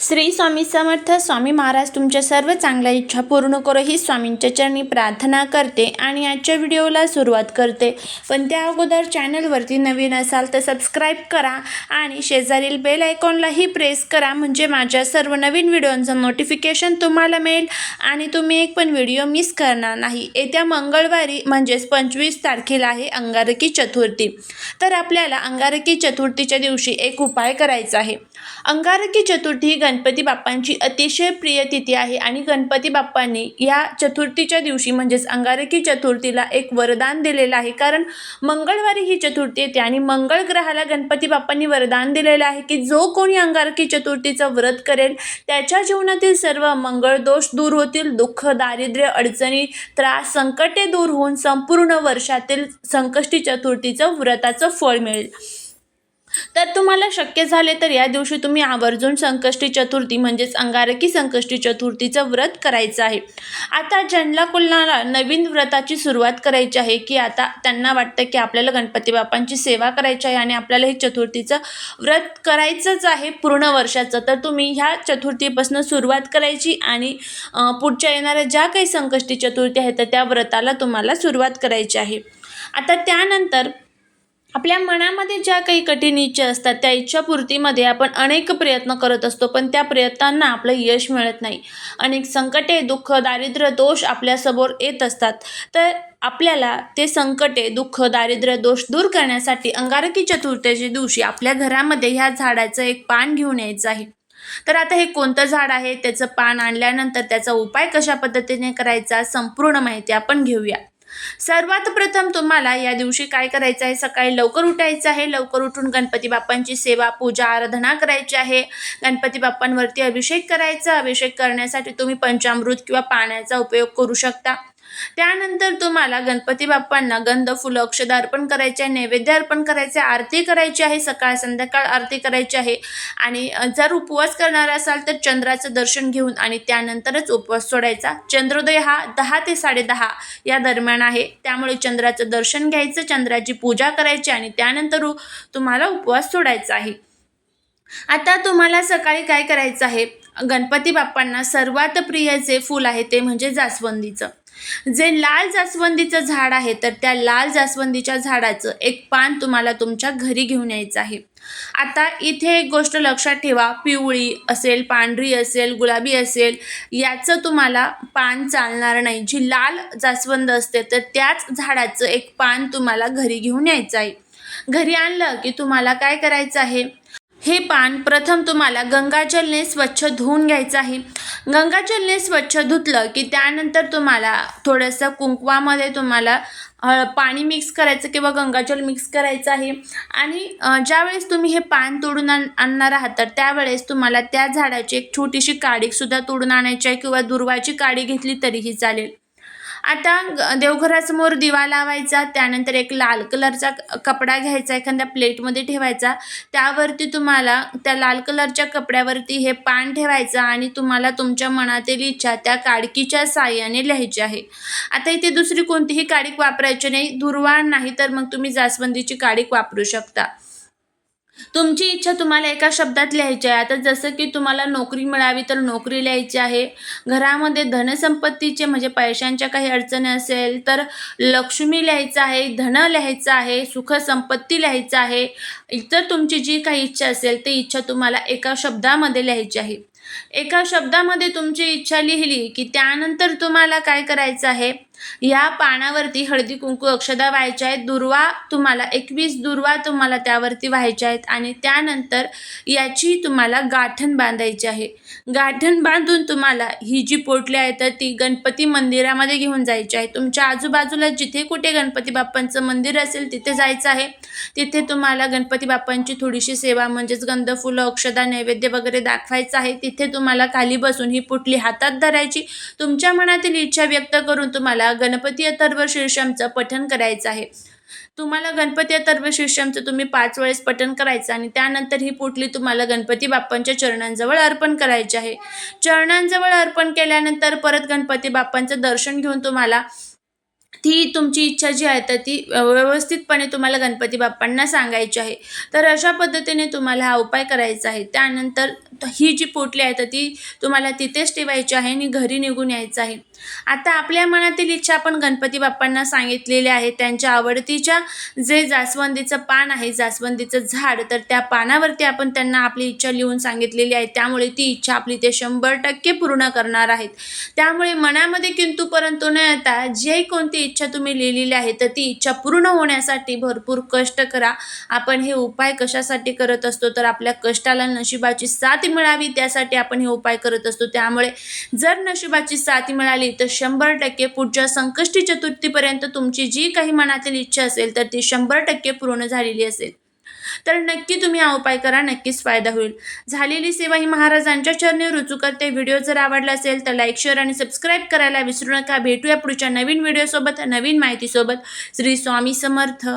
श्री स्वामी समर्थ स्वामी महाराज तुमच्या सर्व चांगल्या इच्छा पूर्ण करो ही स्वामींच्या चरणी प्रार्थना करते आणि आजच्या व्हिडिओला सुरुवात करते. पण त्या अगोदर चॅनलवरती नवीन असाल तर सबस्क्राईब करा आणि शेजारील बेल आयकॉनलाही प्रेस करा. म्हणजे माझ्या सर्व नवीन व्हिडिओंचं नोटिफिकेशन तुम्हाला मिळेल आणि तुम्ही एक पण व्हिडिओ मिस करणार नाही. येत्या मंगळवारी म्हणजेच पंचवीस तारखेला आहे अंगारकी चतुर्थी. तर आपल्याला अंगारकी चतुर्थीच्या दिवशी एक उपाय करायचा आहे. अंगारकी चतुर्थी गणपती बाप्पांची अतिशय प्रिय तिथी आहे. आणि गणपती बाप्पांनी या चतुर्थीच्या दिवशी म्हणजेच अंगारकी चतुर्थीला एक वरदान दिलेलं आहे. कारण मंगळवारी ही चतुर्थी येते आणि मंगळ ग्रहाला गणपती बाप्पांनी वरदान दिलेलं आहे की जो कोणी अंगारकी चतुर्थीचं व्रत करेल त्याच्या जीवनातील सर्व मंगळ दोष दूर होतील दुःख दारिद्र्य अडचणी त्रास संकटे दूर होऊन संपूर्ण वर्षातील संकष्टी चतुर्थीचं व्रताचं फळ मिळेल. तर तुम्हाला शक्य झाले तर या दिवशी तुम्ही आवर्जून संकष्टी चतुर्थी म्हणजेच अंगारकी संकष्टी चतुर्थीचं व्रत करायचं आहे. आता ज्यांना कुणाला नवीन व्रताची सुरुवात करायची आहे की आता त्यांना वाटतं की आपल्याला गणपती बाप्पांची सेवा करायची आहे आणि आपल्याला हे चतुर्थीचं व्रत करायचंच आहे पूर्ण वर्षाचं तर तुम्ही ह्या चतुर्थीपासून सुरुवात करायची आणि पुढच्या येणाऱ्या ज्या काही संकष्टी चतुर्थी आहेत तर त्या व्रताला तुम्हाला सुरुवात करायची आहे. आता त्यानंतर आपल्या मनामध्ये ज्या काही कठीण इच्छा असतात त्या इच्छापूर्तीमध्ये आपण अनेक प्रयत्न करत असतो पण त्या प्रयत्नांना आपलं यश मिळत नाही. अनेक संकटे दुःख दारिद्र्य दोष आपल्यासमोर येत असतात. तर आपल्याला ते संकटे दुःख दारिद्र्य दोष दूर करण्यासाठी अंगारकी चतुर्थीच्या दिवशी आपल्या घरामध्ये ह्या झाडाचं एक पान घेऊन यायचं आहे. तर आता हे कोणतं झाड आहे? त्याचं पान आणल्यानंतर त्याचा उपाय कशा पद्धतीने करायचा? संपूर्ण माहिती आपण घेऊया. सर्वात प्रथम तुम्हाला या दिवशी काय करायचं आहे? सकाळी लवकर उठायचं आहे. लवकर उठून गणपती बाप्पांची सेवा पूजा आराधना करायची आहे. गणपती बाप्पांवरती अभिषेक करायचा. अभिषेक करण्यासाठी तुम्ही पंचामृत किंवा पाण्याचा उपयोग करू शकता. त्यानंतर तुम्हाला गणपती बाप्पांना गंध फुलं अक्षदा अर्पण करायचे आहे नैवेद्य अर्पण करायचे आहे आरती करायची आहे सकाळ संध्याकाळ आरती करायची आहे. आणि जर उपवास करणार असाल तर चंद्राचं दर्शन घेऊन आणि त्यानंतरच उपवास सोडायचा. चंद्रोदय हा दहा ते साडेदहा या दरम्यान आहे. त्यामुळे चंद्राचं दर्शन घ्यायचं चंद्राची पूजा करायची आणि त्यानंतर तुम्हाला उपवास सोडायचा आहे. आता तुम्हाला सकाळी काय करायचं आहे? गणपती बाप्पांना सर्वात प्रिय जे फूल आहे ते म्हणजे जास्वंदीचं. जे लाल जास्वंदीचं झाड आहे तर त्या लाल जास्वंदीच्या झाडाचं एक पान तुम्हाला तुमच्या घरी घेऊन यायचं आहे. आता इथे एक गोष्ट लक्षात ठेवा पिवळी असेल पांढरी असेल गुलाबी असेल याचं तुम्हाला पान चालणार नाही. जी लाल जास्वंद असते तर त्याच झाडाचं एक पान तुम्हाला घरी घेऊन यायचं आहे. घरी आणलं की तुम्हाला काय करायचं आहे? हे पान प्रथम तुम्हाला गंगाजलने स्वच्छ धुवून घ्यायचं आहे. गंगाजलने स्वच्छ धुतलं की त्यानंतर तुम्हाला थोडंसं कुंकवामध्ये तुम्हाला पाणी मिक्स करायचं किंवा गंगाजल मिक्स करायचं आहे. आणि ज्यावेळेस तुम्ही हे पान तोडून आण आणणार आहात तर त्यावेळेस तुम्हाला त्या झाडाची एक छोटीशी काडीसुद्धा तोडून आणायची आहे किंवा दुर्वाची काडी घेतली तरीही चालेल. आता ग- देवघरासमोर दिवा लावायचा त्यानंतर एक लाल कलरचा कपडा घ्यायचा एखाद्या प्लेटमध्ये ठेवायचा. त्यावरती तुम्हाला त्या लाल कलरच्या कपड्यावरती हे पान ठेवायचं आणि तुम्हाला तुमच्या मनातील इच्छा त्या काडकीच्या साह्याने लिहायची आहे. आता इथे दुसरी कोणतीही काडीक वापरायची नाही दुर्वाण नाही तर मग तुम्ही जास्वंदीची काडीक वापरू शकता. तुमची इच्छा तुम्हाला एका शब्दात लिहायची आहे. आता जसं की तुम्हाला नोकरी मिळावी तर नोकरी लिहायची आहे. घरामध्ये धनसंपत्तीचे म्हणजे पैशांच्या काही अडचणी असेल तर लक्ष्मी लिहायचं आहे धन लिहायचं आहे सुखसंपत्ती लिहायचं आहे. इतर तुमची जी काही इच्छा असेल ती इच्छा तुम्हाला एका शब्दामध्ये लिहायची आहे. एका शब्दामध्ये तुमची इच्छा लिहिली की त्यानंतर तुम्हाला काय करायचं आहे? या पानावरती हळदी कुंकू अक्षदा व्हायच्या आहेत. दुर्वा तुम्हाला एकवीस दुर्वा तुम्हाला त्यावरती व्हायच्या आहेत आणि त्यानंतर याची तुम्हाला गाठण बांधायची आहे. गाठण बांधून तुम्हाला ही जी पोटली आहे तर ती गणपती मंदिरामध्ये घेऊन जायची आहे. तुमच्या आजूबाजूला जिथे कुठे गणपती बाप्पांचं मंदिर असेल तिथे जायचं आहे. तिथे तुम्हाला गणपती बाप्पांची थोडीशी सेवा म्हणजेच गंध फुलं अक्षदा नैवेद्य वगैरे दाखवायचं आहे. तिथे तुम्हाला खाली बसून ही पुटली हातात धरायची. तुमच्या मनातील इच्छा व्यक्त करून तुम्हाला गणपती अथर्व शीर्षमचं पठण करायचं आहे. तुम्हाला गणपती अथर्व शीर्षमचं तुम्ही पाच वेळेस पठण करायचं आणि त्यानंतर ही पोटली तुम्हाला गणपती बाप्पांच्या चरणांजवळ अर्पण करायची आहे. चरणांजवळ अर्पण केल्यानंतर परत गणपती बाप्पांचं दर्शन घेऊन तुम्हाला ती तुमची इच्छा जी आहे तर ती व्यवस्थितपणे तुम्हाला गणपती बाप्पांना सांगायची आहे. तर अशा पद्धतीने तुम्हाला हा उपाय करायचा आहे. त्यानंतर ही जी पोटली आहे तर ती तुम्हाला तिथेच ठेवायची आहे आणि घरी निघून यायचं आहे. आता आपल्या मनातील इच्छा आपण गणपती बाप्पांना सांगितलेली आहे त्यांच्या आवडतीच्या जे जास्वंदीचं पान आहे जास्वंदीचं झाड तर त्या पानावरती आपण त्यांना आपली इच्छा लिहून सांगितलेली आहे. त्यामुळे ती इच्छा आपली ते शंभर टक्के पूर्ण करणार आहेत. त्यामुळे मनामध्ये किंतु परंतु न येता जे कोणती इच्छा तुम्ही लिहिलेली आहे तर ती इच्छा पूर्ण होण्यासाठी भरपूर कष्ट करा. आपण हे उपाय कशासाठी करत असतो? तर आपल्या कष्टाला नशिबाची साथ मिळावी त्यासाठी आपण हे उपाय करत असतो. त्यामुळे जर नशिबाची साथ मिळाली तर शंभर टक्के पुढच्या संकष्टी चतुर्थीपर्यंत तुमची जी काही मनातील इच्छा असेल तर ती शंभर टक्के पूर्ण झालेली असेल. तर नक्की तुम्ही हा उपाय करा नक्कीच फायदा होईल. झालेली सेवा ही महाराजांच्या चरणी रुजू करते. व्हिडिओ जर आवडला असेल तर लाईक शेअर आणि सबस्क्राईब करायला विसरू नका. भेटूया पुढच्या नवीन व्हिडिओसोबत नवीन माहितीसोबत. श्री स्वामी समर्थ.